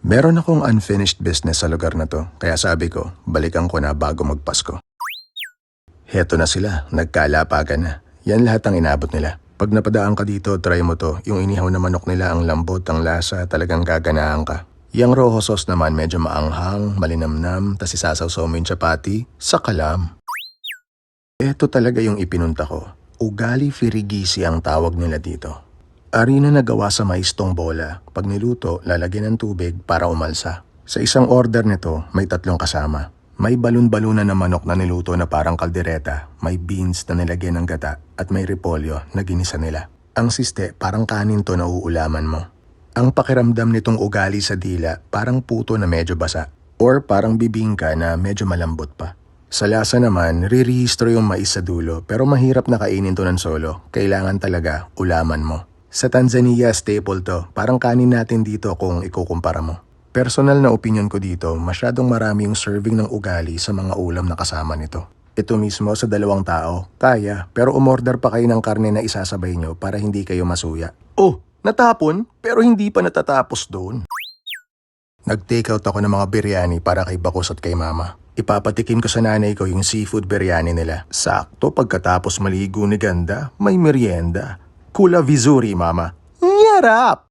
Meron akong unfinished business sa lugar na to, kaya sabi ko, balikan ko na bago magpasko. Heto na sila, nagkalapagan na. Yan lahat ang inabot nila. Pag napadaan ka dito, try mo to. Yung inihaw na manok nila, ang lambot, ang lasa, talagang gaganaan ka. Yang rojo sauce naman medyo maanghang, malinamnam, tas isasawsaw mo yung chapati, sa kalam. Ito talaga yung ipinunta ko. Ugali firigisi ang tawag nila dito. Arina na gawa sa maistong bola. Pag niluto, lalagyan ng tubig para umalsa. Sa isang order nito, may tatlong kasama. May balon-balunan na manok na niluto na parang kaldereta, may beans na nilagyan ng gata, at may repolyo na ginisa nila. Ang siste, parang kanin to na uulaman mo. Ang pakiramdam nitong ugali sa dila, parang puto na medyo basa, or parang bibingka na medyo malambot pa. Sa lasa naman, rirehistro yung mais sa dulo, pero mahirap na kainin to ng solo. Kailangan talaga ulaman mo. Sa Tanzania, staple to. Parang kanin natin dito kung ikukumpara mo. Personal na opinion ko dito, masyadong marami yung serving ng ugali sa mga ulam na kasama nito. Ito mismo sa dalawang tao, kaya, pero umorder pa kayo ng karne na isasabay nyo para hindi kayo masuya. Oh, natapon, pero hindi pa natatapos doon. Nag-take out ako ng mga biryani para kay Bakos at kay Mama. Ipapatikim ko sa nanay ko yung seafood biryani nila. Sakto pagkatapos maligo ni Ganda, may merienda. Kula vizuri, Mama. Nyarap!